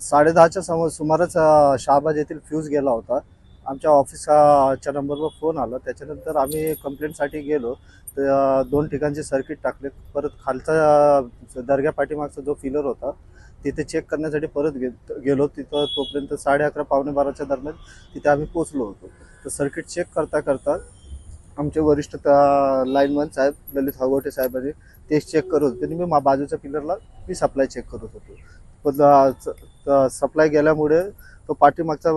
साडेदहाच्या सम सुमारास शहाबाद येथील फ्यूज गेला होता. आमच्या ऑफिसच्या नंबरवर फोन आला. त्याच्यानंतर आम्ही कंप्लेंटसाठी गेलो. तर दोन ठिकाणचे सर्किट टाकले. परत खालचा दर्ग्या पाठीमागचा जो फिलर होता तिथे चेक करण्यासाठी परत गे गेलो. तिथं तोपर्यंत साडे अकरा पावणे बाराच्या दरम्यान तिथे आम्ही पोचलो होतो. तर सर्किट चेक करता करता आमचे वरिष्ठ लाईनमन साहेब ललित हगवटे साहेबांनी ते चेक करत होते. आणि मी मा बाजूच्या पिलरला मी सप्लाय चेक करत होतो. पण सप्लाय गेल्यामुळे तो पाठीमागचा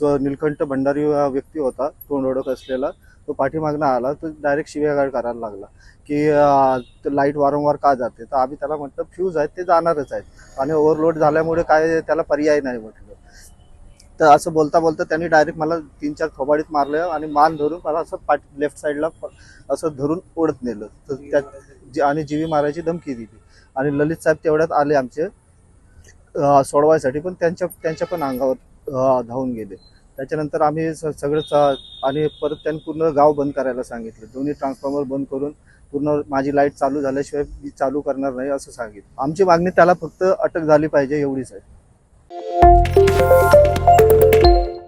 जो निलकंठ भंडारी व्यक्ती होता तोंड ओढक असलेला तो पाठीमागनं आला तो डायरेक्ट शिव्यागाळ करायला लागला की लाइट वारंवार का जाते? तर आम्ही त्याला म्हटलं फ्यूज आहेत ते जाणारच आहेत. आणि ओव्हरलोड झाल्यामुळे काय त्याला पर्याय नाही म्हटलं. तर असं बोलता बोलता त्यांनी डायरेक्ट मला तीन चार थोबाडीत मारलं आणि मान धरून मला असं पाठ लेफ्ट साईडला असं धरून ओढत नेलं. तर त्या जी- आणि जीवी मारायची धमकी दिली. आणि ललित साहेब तेवढ्यात आले आमचे. सोडवायसाठी पण त्यांच्या त्यांच्या पण अंगावर धावून गेले. त्याच्यानंतर आम्ही स- सगळं आणि परत त्यांनी पूर्ण गाव बंद करायला सांगितलं. दोन्ही ट्रान्सफॉर्मर बंद करून पूर्ण माझी लाइट चालू झाल्याशिवाय मी चालू करणार नाही असं सांगितलं. आमची मागणी त्याला फक्त अटक झाली पाहिजे एवढीच आहे.